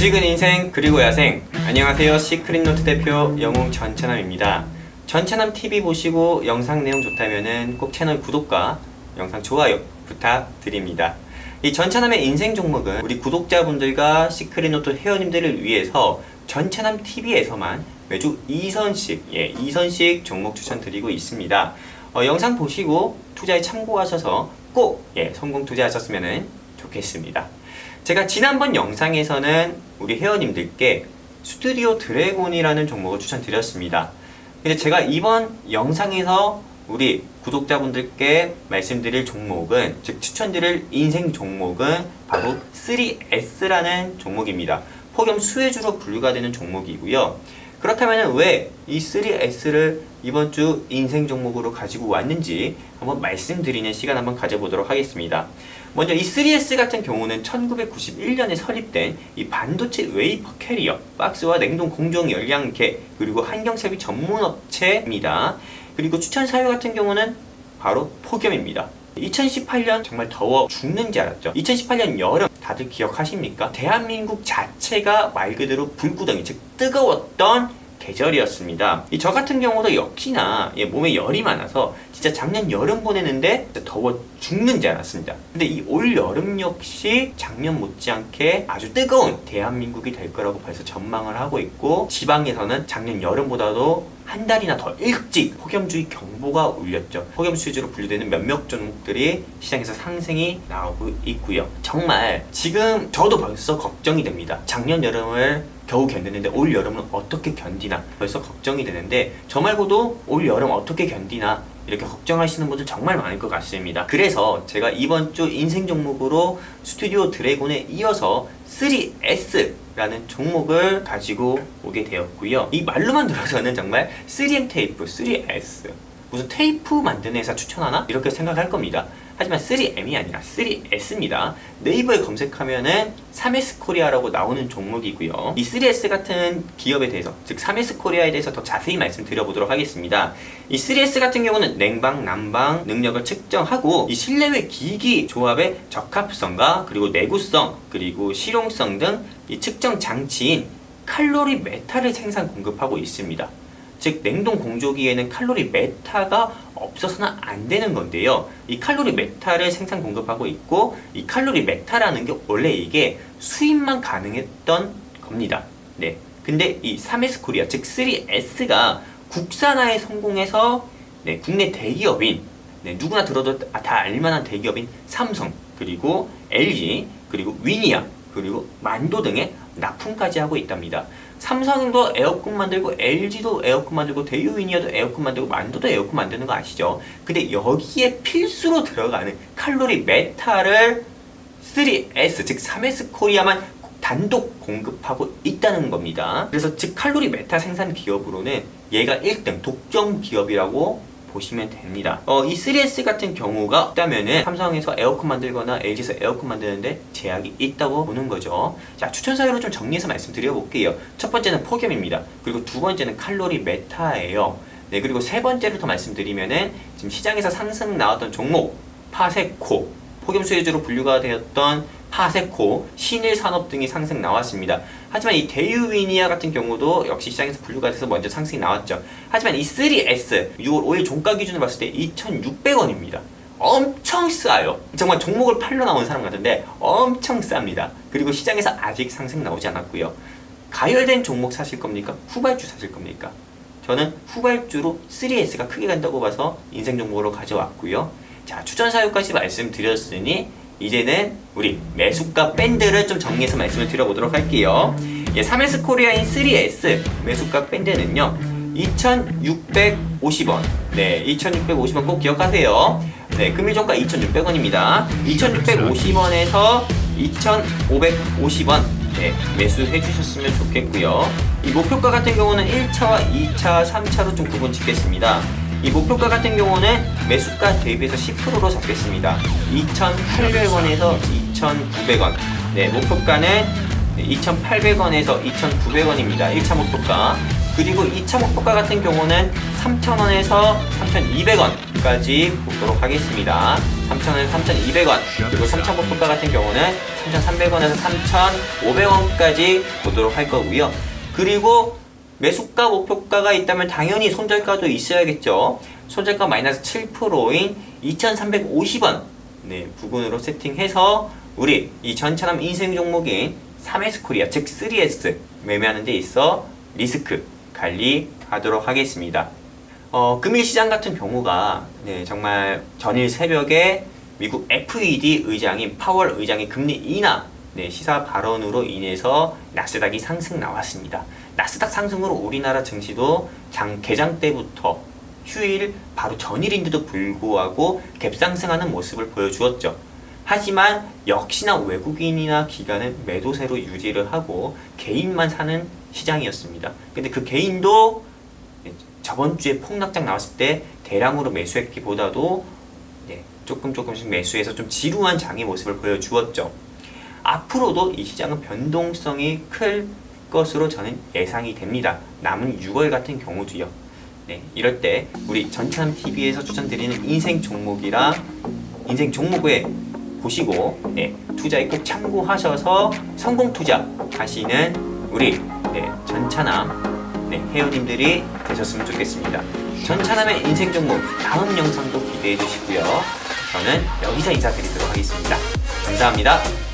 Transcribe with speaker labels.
Speaker 1: 수직은 인생 그리고 야생. 안녕하세요. 시크릿노트 대표 영웅 전찬남입니다. 전찬남 TV 보시고 영상 내용 좋다면은 꼭 채널 구독과 영상 좋아요 부탁드립니다. 이 전찬남의 인생 종목은 우리 구독자분들과 시크릿노트 회원님들을 위해서 전찬남 TV에서만 매주 2선씩 예 2선씩 종목 추천드리고 있습니다. 어, 영상 보시고 투자에 참고하셔서 꼭 예, 성공 투자하셨으면 좋겠습니다 제가 지난번 영상에서는 우리 회원님들께 스튜디오 드래곤이라는 종목을 추천드렸습니다. 근데 제가 이번 영상에서 우리 구독자분들께 말씀드릴 종목은 즉 추천드릴 인생 종목은 바로 3S라는 종목입니다. 폭염 수혜주로 분류가 되는 종목이고요. 그렇다면 왜 이 3S를 이번 주 인생 종목으로 가지고 왔는지 한번 말씀드리는 시간 한번 가져보도록 하겠습니다. 먼저 이 3S 같은 경우는 1991년에 설립된 이 반도체 웨이퍼 캐리어, 박스와 냉동 공정 열량계, 그리고 환경설비 전문 업체입니다. 그리고 추천 사유 같은 경우는 바로 폭염입니다. 2018년 정말 더워 죽는 줄 알았죠. 2018년 여름 다들 기억하십니까? 대한민국 자체가 말 그대로 불구덩이 즉 뜨거웠던 계절이었습니다. 이저 같은 경우도 역시나 예, 몸에 열이 많아서 진짜 작년 여름 보내는데 더워 죽는 줄 알았습니다. 근데 이 올 여름 역시 작년 못지않게 아주 뜨거운 대한민국이 될 거라고 벌써 전망을 하고 있고 지방에서는 작년 여름보다도 한 달이나 더 일찍 폭염주의 경보가 울렸죠. 폭염수주로 분류되는 몇몇 종목들이 시장에서 상승이 나오고 있고요. 정말 지금 저도 벌써 걱정이 됩니다. 작년 여름을 겨우 견뎠는데 올 여름은 어떻게 견디나 벌써 걱정이 되는데 저 말고도 올 여름 어떻게 견디나 이렇게 걱정하시는 분들 정말 많을 것 같습니다. 그래서 제가 이번 주 인생 종목으로 스튜디오 드래곤에 이어서 3S라는 종목을 가지고 오게 되었고요. 이 말로만 들어서는 정말 3M 테이프, 3S 무슨 테이프 만드는 회사 추천하나? 이렇게 생각할 겁니다. 하지만 3M이 아니라 3S입니다. 네이버에 검색하면은 3S 코리아라고 나오는 종목이고요. 이 3S 같은 기업에 대해서, 즉 3S 코리아에 대해서 더 자세히 말씀드려보도록 하겠습니다. 이 3S 같은 경우는 냉방, 난방 능력을 측정하고 이 실내외 기기 조합의 적합성과 그리고 내구성, 그리고 실용성 등 이 측정 장치인 칼로리 메타를 생산 공급하고 있습니다. 즉 냉동 공조기에는 칼로리 메타가 없어서는 안 되는 건데요. 이 칼로리 메타를 생산 공급하고 있고 이 칼로리 메타라는 게 원래 이게 수입만 가능했던 겁니다. 네. 근데 이 3S 코리아 즉 3S가 국산화에 성공해서 네, 국내 대기업인 네, 누구나 들어도 다 알만한 대기업인 삼성 그리고 LG 그리고 위니아 그리고 만도 등의 납품까지 하고 있답니다. 삼성도 에어컨 만들고 LG도 에어컨 만들고 대유위니아도 에어컨 만들고 만도도 에어컨 만드는 거 아시죠? 근데 여기에 필수로 들어가는 칼로리 메타를 3S 즉 3S 코리아만 단독 공급하고 있다는 겁니다. 그래서 즉 칼로리 메타 생산 기업으로는 얘가 1등 독점 기업이라고 보시면 됩니다. 어, 이 3S 같은 경우가 있다면은 삼성에서 에어컨 만들거나 LG에서 에어컨 만드는데 제약이 있다고 보는 거죠. 자, 추천 사유를 좀 정리해서 말씀드려 볼게요. 첫 번째는 폭염입니다. 그리고 두 번째는 칼로리 메타예요. 네, 그리고 세 번째로 더 말씀드리면은 지금 시장에서 상승 나왔던 종목 파세코 폭염 수혜주로 분류가 되었던 파세코, 신일 산업 등이 상승 나왔습니다. 하지만 이 대유위니아 같은 경우도 역시 시장에서 분류가 돼서 먼저 상승이 나왔죠. 하지만 이 3S 6월 5일 종가 기준으로 봤을 때 2,600원입니다. 엄청 싸요. 정말 종목을 팔러 나온 사람 같은데 엄청 쌉니다. 그리고 시장에서 아직 상승 나오지 않았고요. 가열된 종목 사실 겁니까? 후발주 사실 겁니까? 저는 후발주로 3S가 크게 간다고 봐서 인생 종목으로 가져왔고요. 자, 추천 사유까지 말씀드렸으니 이제는 우리 매수가 밴드를 좀 정리해서 말씀을 드려보도록 할게요. 예, 3S 코리아인 3S 매수가 밴드는요. 2,650원. 네, 2,650원 꼭 기억하세요. 네, 금일 종가 2,600원입니다. 2,650원에서 2,550원. 네, 매수해 주셨으면 좋겠고요. 이 목표가 같은 경우는 1차와 2차, 3차로 좀 구분 짓겠습니다. 이 목표가 같은 경우는 매수가 대비해서 10%로 잡겠습니다. 2,800원에서 2,900원. 네, 목표가는 2,800원에서 2,900원입니다. 1차 목표가. 그리고 2차 목표가 같은 경우는 3,000원에서 3,200원까지 보도록 하겠습니다. 3,000원에서 3,200원, 그리고 3,000 목표가 같은 경우는 3,300원에서 3,500원까지 보도록 할 거고요. 그리고 매수가 목표가가 있다면 당연히 손절가도 있어야겠죠. 손절가 마이너스 7%인 2,350원 네, 부근으로 세팅해서 우리 이 전차남 인생 종목인 3S 코리아 즉 3S 매매하는 데 있어 리스크 관리하도록 하겠습니다. 어, 금일 시장 같은 경우가 네, 정말 전일 새벽에 미국 FED 의장인 파월 의장의 금리 인하 네, 시사 발언으로 인해서 나스닥이 상승 나왔습니다. 나스닥 상승으로 우리나라 증시도 장 개장 때부터 휴일 바로 전일인데도 불구하고 갭상승하는 모습을 보여주었죠. 하지만 역시나 외국인이나 기관은 매도세로 유지를 하고 개인만 사는 시장이었습니다. 근데 그 개인도 저번 주에 폭락장 나왔을 때 대량으로 매수했기보다도 네, 조금 조금씩 매수해서 좀 지루한 장의 모습을 보여주었죠. 앞으로도 이 시장은 변동성이 클 것으로 저는 예상이 됩니다. 남은 6월 같은 경우도요. 네, 이럴 때 우리 전참 TV에서 추천드리는 인생 종목이랑 인생 종목에 보시고 네, 투자에 꼭 참고하셔서 성공 투자 하시는 우리 네, 전차남 네, 회원님들이 되셨으면 좋겠습니다. 전차남의 인생 종목 다음 영상도 기대해 주시고요. 저는 여기서 인사드리도록 하겠습니다. 감사합니다.